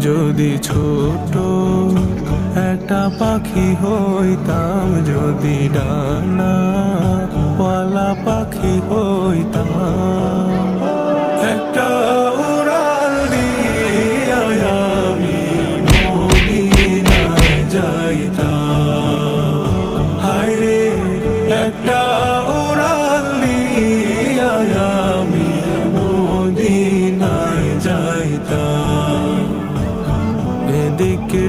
যদি ছোট একটা পাখি হইতাম, যদি ডানা পাখি হইতাম। একটা উড়াল দিয়া আমি যাইতাম। হায়রে একটা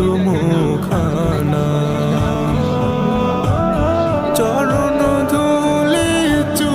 do mundo.